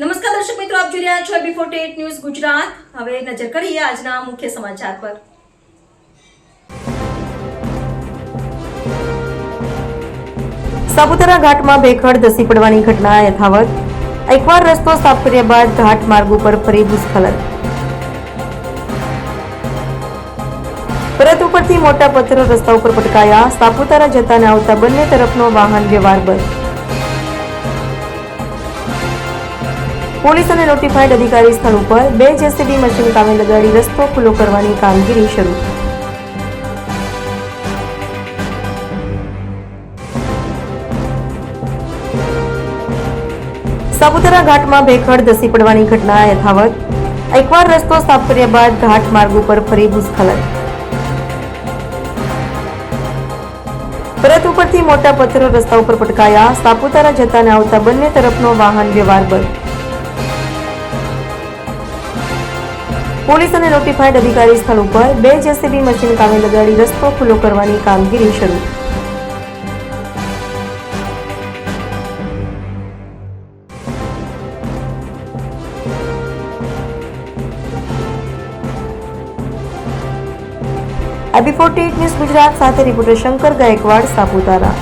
નમસ્કાર દર્શક મિત્રો, આપ જોઈ રહ્યા છો બી ફોર્ટી ન્યૂઝ ગુજરાત. હવે નજર કરીએ આજના મુખ્ય સમાચાર પર. સાપુતારા ઘાટમાં ભેખડ ધસી પડવાની ઘટના યથાવત. એકવાર રસ્તો સાફ કર્યા બાદ ઘાટ માર્ગ ઉપર ફરી ભૂસ્ખલન. પરત ઉપરથી મોટા પથ્થરો રસ્તા ઉપર પટકાયા. સાપુતારા જતા ને આવતા બંને તરફનો વાહન વ્યવહાર બંધ. પોલીસ અને નોટિફાઈડ અધિકારી સ્થળ ઉપર બે જેસીબી મશીન કામે લગાડી રસ્તો ખુલ્લો કરવાની કામગીરી શરૂ. સાપુતારા ઘાટમાં ભેખડ ધસી પડવાની ઘટના યથાવત. એકવાર રસ્તો સાફ કર્યા બાદ ઘાટ માર્ગ ઉપર ફરી ભૂસ્ખલન. પરત ઉપરથી મોટા પથ્થરો રસ્તા ઉપર પટકાયા. સાપુતારા જતા ને આવતા બંને તરફનો વાહન વ્યવહાર બંધ. પોલીસ અને નોટિફાઈડ અધિકારી સ્થળ ઉપર બે જેસીબી મશીન કામે લગાડી રસ્તો ખુલ્લો કરવાની કામગીરી શરૂ. એબી ફોર્ટી ન્યૂઝ ગુજરાત સાથે રિપોર્ટર શંકર ગાયકવાડ સાપુતારા.